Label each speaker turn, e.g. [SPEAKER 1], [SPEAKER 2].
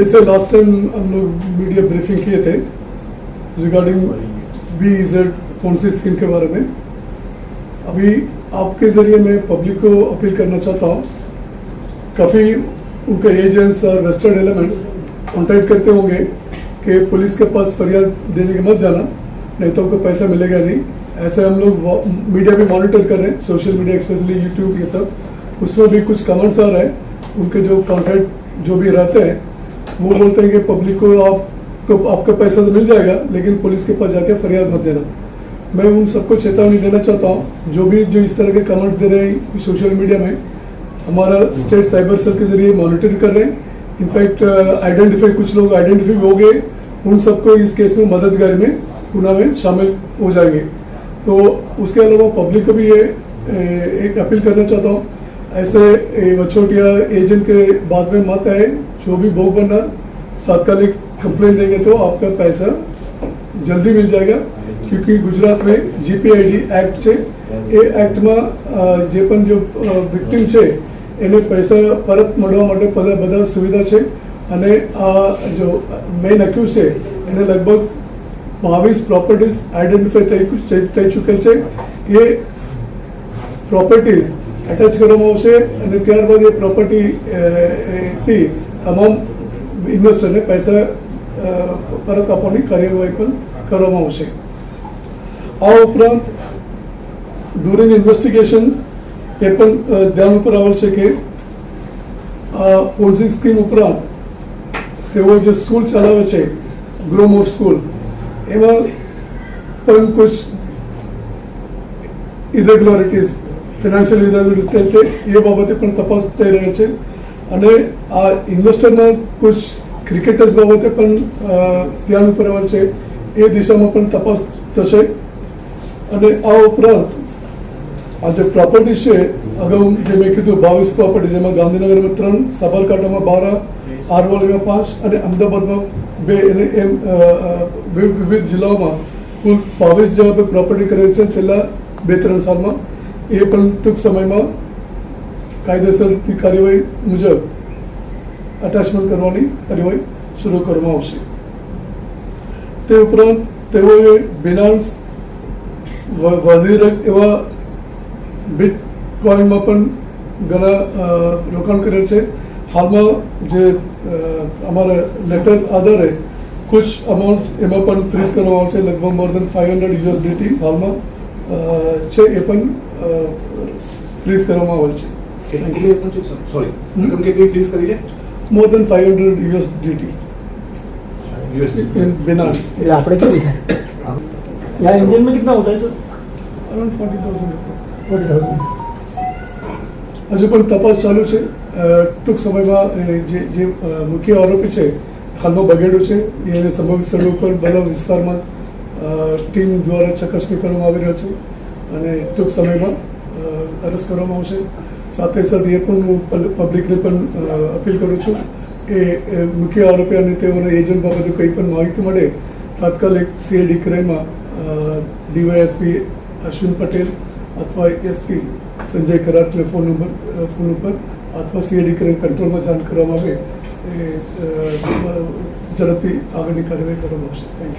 [SPEAKER 1] जैसे last time हम लोग मीडिया ब्रीफिंग किए थे regarding B Z Ponzi scheme के बारे में, अभी आपके ज़रिए मैं पब्लिक को अपील करना चाहता हूँ। काफ़ी उनके एजेंट्स और वेस्टर्न एलिमेंट्स कॉन्टैक्ट करते होंगे कि पुलिस के पास फरियाद देने के मत जाना, नहीं तो आपको पैसा मिलेगा नहीं। ऐसे हम लोग मीडिया भी मॉनिटर कर रहे हैं सोशल मीडिया स्पेशली यूट्यूब ये सब। उसमें भी कुछ कमेंट्स आ रहे हैं। उनके जो कॉन्टैक्ट जो भी रहते हैं वो बोलते हैं कि पब्लिक को आप आपको आपका पैसा तो मिल जाएगा, लेकिन पुलिस के पास जाके फरियाद मत देना। मैं उन सबको चेतावनी देना चाहता हूँ, जो भी, जो इस तरह के कमेंट दे रहे हैं सोशल मीडिया में, हमारा स्टेट साइबर सेल के ज़रिए मॉनिटर कर रहे हैं। इनफैक्ट आइडेंटिफाई कुछ लोग आइडेंटिफाई हो गए, उन सबको इस केस में मददगार में पुनः में शामिल हो जाएँगे। तो उसके अलावा पब्लिक को भी ये एक अपील करना चाहता हूँ ऐसे वछोटिया एजेंट के बाद में मत आए, जो भी भोग बनना, तात्कालिक कंप्लेन देंगे तो आपका पैसा જલ્દી મિલ જાયગા ક્યુકી ગુજરાત મેં જીપીઆઈડી એક્ટ છે એ એક્ટમાં જે પણ જો વિક્ટિમ છે એને પૈસા પરત મળવા માટે બધા બધા સુવિધા છે અને આ જો મેઇન અક્યુઝ છે, એને લગભગ બાવીસ પ્રોપર્ટીઝ આઈડેન્ટિફાઈ થઈ થઈ ચૂકેલ છે. એ પ્રોપર્ટીઝ એટેચ કરવામાં આવશે અને ત્યારબાદ એ પ્રોપર્ટી થી તમામ ઇન્વેસ્ટરને પૈસા પરત આપવાની કાર્યવાહી પણ કરવામાં આવશે. આ ઉપરાંત ડ્યુરિંગ ઇન્વેસ્ટિગેશન એ પણ ધ્યાન ઉપર આવેલ છે કે આ પોલિસી સ્કીમ ઉપરાંત તેઓ જે સ્કૂલ ચલાવે છે ગ્રોમોર સ્કૂલ એમાં પણ કોઈ ઇરેગ્યુલારિટીઝ ફિનાન્શિયલ ઇરેગ્યુલારિટીઝ છે, એ બાબતે પણ તપાસ થઈ રહી છે. અને આ ઇન્વેસ્ટરના કુછ ક્રિકેટર્સ બાબતે પણ ધ્યાન ઉપર આવેલ છે, એ દિશામાં પણ તપાસ થશે. અને આ ઉપરાંત આ જે પ્રોપર્ટી છે, અગાઉ જે મેં કીધું, બાવીસ પ્રોપર્ટી જેમાં ગાંધીનગરમાં ત્રણ, સાબરકાંઠામાં બાર આરવલીમાં પાંચ અને અમદાવાદમાં બે અને એમ વિવિધ જિલ્લાઓમાં કુલ બાવીસ જેવા પ્રોપર્ટી કરેલ છે છેલ્લા બે, ત્રણ સાલમાં. એ પણ ટૂંક સમયમાં કાયદેસરની કાર્યવાહી મુજબ અટેચમેન્ટ કરવાની કાર્યવાહી શરૂ કરવામાં આવશે. તે ઉપરાંત તેઓએ બિનાન્સ વઝીરક્સ એવા બિટ કોઈનમાં પણ ઘણા રોકાણ કરેલ છે. હાલમાં જે અમારા લેટર આધારે કુછ અમાઉન્ટ એમાં પણ ફ્રીઝ કરવામાં આવશે. લગભગ more than five hundred USDT હાલમાં છે એ પણ ફ્રીઝ કરવામાં આવેલ છે
[SPEAKER 2] કેટલી રકમ છે સોરી
[SPEAKER 1] હમ?
[SPEAKER 2] રકમ કેટલી ફ્રીઝ કરી છે
[SPEAKER 1] more than five hundred USDT
[SPEAKER 2] USD
[SPEAKER 1] in Binance
[SPEAKER 3] એટલે આપણે કેવી થાય यहाँ इंडियन में कितना होता है sir
[SPEAKER 1] around forty thousand rupees
[SPEAKER 3] forty thousand
[SPEAKER 1] હજુ પણ તપાસ ચાલુ છે અ, ટૂંક સમયમાં એ જે જે અ, મુખ્ય આરોપી છે હાલમાં બગેડો છે એને સમગ્ર સ્થળ ઉપર બધા વિસ્તારમાં અ, ટીમ દ્વારા ચકાસણી કરવામાં આવી રહ્યો છે અને ટૂંક સમયમાં અરેસ્ટ કરવામાં આવશે. સાથે સાથે એ પણ હું પબ્લિકને પણ અપીલ કરું છું એ મુખ્ય આરોપી અને તેઓના એજન્ટ બાબતે કંઈ પણ માહિતી મળે, તાત્કાલિક સીએડી ક્રાઇમમાં ડીવાયએસપી અશ્વિન પટેલ અથવા એસપી સંજય કરાટને ફોન નંબર ફોન ઉપર અથવા સીએડી ક્રાઇમ કંટ્રોલમાં જાણ કરવામાં આવે, એ ઝડપથી આગળની કાર્યવાહી કરવામાં આવશે. Thank you